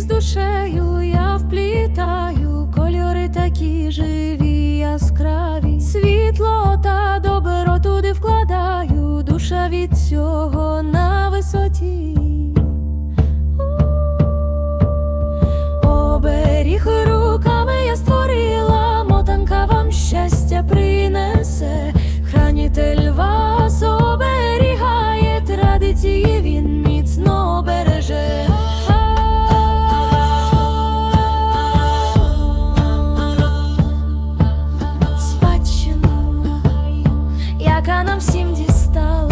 З душею я вплітаю, Їх руками я створила, мотанка вам щастя принесе, хранитель вас оберігає, традиції він міцно береже. Спадщина, яка нам всім дістала.